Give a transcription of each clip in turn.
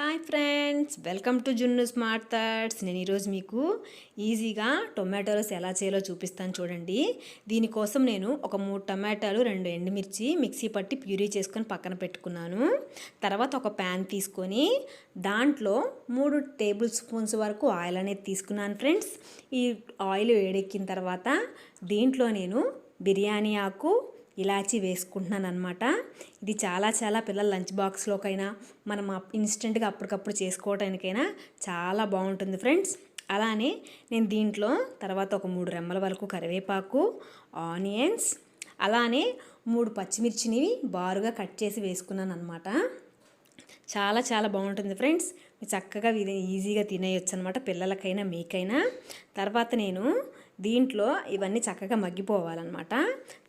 Hi friends welcome to Junnu smart thirds నేను ఈరోజు మీకు ఈజీగా టొమాటోస్ ఎలా చేయాలో చూపిస్తాను చూడండి. దీనికోసం నేను ఒక మూడు టమాటాలు రెండు ఎండుమిర్చి మిక్సీ పట్టి ప్యూరీ చేసుకొని పక్కన పెట్టుకున్నాను. తర్వాత ఒక ప్యాన్ తీసుకొని దాంట్లో మూడు టేబుల్ స్పూన్స్ వరకు ఆయిల్ అనేది తీసుకున్నాను ఫ్రెండ్స్. ఈ ఆయిల్ వేడెక్కిన తర్వాత దీంట్లో నేను బిర్యానీ ఆకు ఇలాచి వేసుకుంటున్నాను అనమాట ఇది చాలా చాలా పిల్లల లంచ్ బాక్స్లోకైనా మనం ఇన్స్టెంట్గా అప్పటికప్పుడు చేసుకోవడానికైనా చాలా బాగుంటుంది ఫ్రెండ్స్. అలానే నేను దీంట్లో తర్వాత ఒక మూడు రెమ్మల వరకు కరివేపాకు ఆనియన్స్ అలానే మూడు పచ్చిమిర్చిని బారుగా కట్ చేసి వేసుకున్నాను అనమాట చాలా చాలా బాగుంటుంది ఫ్రెండ్స్. చక్కగా ఈజీగా తినేయొచ్చు అనమాట పిల్లలకైనా మీకైనా. తర్వాత నేను దీంట్లో ఇవన్నీ చక్కగా మగ్గిపోవాలన్నమాట.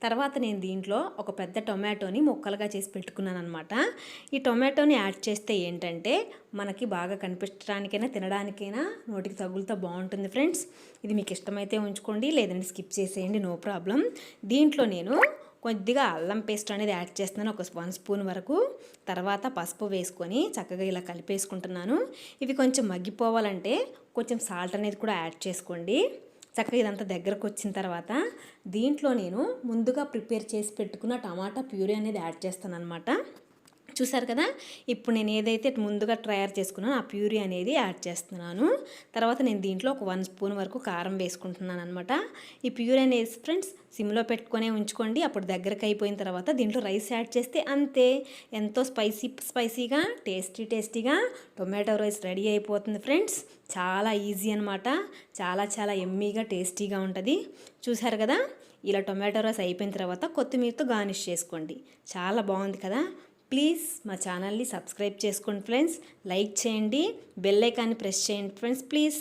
తర్వాత నేను దీంట్లో ఒక పెద్ద టొమాటోని ముక్కలుగా చేసి పెట్టుకున్నాను అనమాట ఈ టొమాటోని యాడ్ చేస్తే ఏంటంటే మనకి బాగా కనిపించడానికైనా తినడానికైనా నోటికి తగులుతో బాగుంటుంది ఫ్రెండ్స్. ఇది మీకు ఇష్టమైతే ఉంచుకోండి లేదంటే స్కిప్ చేసేయండి నో ప్రాబ్లం. దీంట్లో నేను కొద్దిగా అల్లం పేస్ట్ అనేది యాడ్ చేస్తున్నాను ఒక వన్ స్పూన్ వరకు. తర్వాత పసుపు వేసుకొని చక్కగా ఇలా కలిపేసుకుంటున్నాను. ఇవి కొంచెం మగ్గిపోవాలంటే కొంచెం సాల్ట్ అనేది కూడా యాడ్ చేసుకోండి. చక్కగా ఇదంతా దగ్గరకు వచ్చిన తర్వాత దీంట్లో నేను ముందుగా ప్రిపేర్ చేసి పెట్టుకున్న టమాటా ప్యూరీ అనేది యాడ్ చేస్తాను అనమాట చూసారు కదా? ఇప్పుడు నేను ఏదైతే ముందుగా తయారు చేసుకున్నానో ఆ ప్యూరీ అనేది యాడ్ చేస్తున్నాను. తర్వాత నేను దీంట్లో ఒక వన్ స్పూన్ వరకు కారం వేసుకుంటున్నాను అనమాట ఈ ప్యూరీ అనేది ఫ్రెండ్స్ సిమ్లో పెట్టుకునే ఉంచుకోండి. అప్పుడు దగ్గరకు అయిపోయిన తర్వాత దీంట్లో రైస్ యాడ్ చేస్తే అంతే. ఎంతో స్పైసీ స్పైసీగా టేస్టీ టేస్టీగా టొమాటో రైస్ రెడీ అయిపోతుంది ఫ్రెండ్స్. చాలా ఈజీ అనమాట చాలా చాలా ఎమ్మీగా టేస్టీగా ఉంటుంది. చూసారు కదా? ఇలా టొమాటో రైస్ అయిపోయిన తర్వాత కొత్తిమీరతో గార్నిష్ చేసుకోండి. చాలా బాగుంది కదా? ప్లీజ్ మా ఛానల్ని సబ్స్క్రైబ్ చేసుకోండి ఫ్రెండ్స్. లైక్ చేయండి. బెల్ ఐకాన్ని ప్రెస్ చేయండి ఫ్రెండ్స్. ప్లీజ్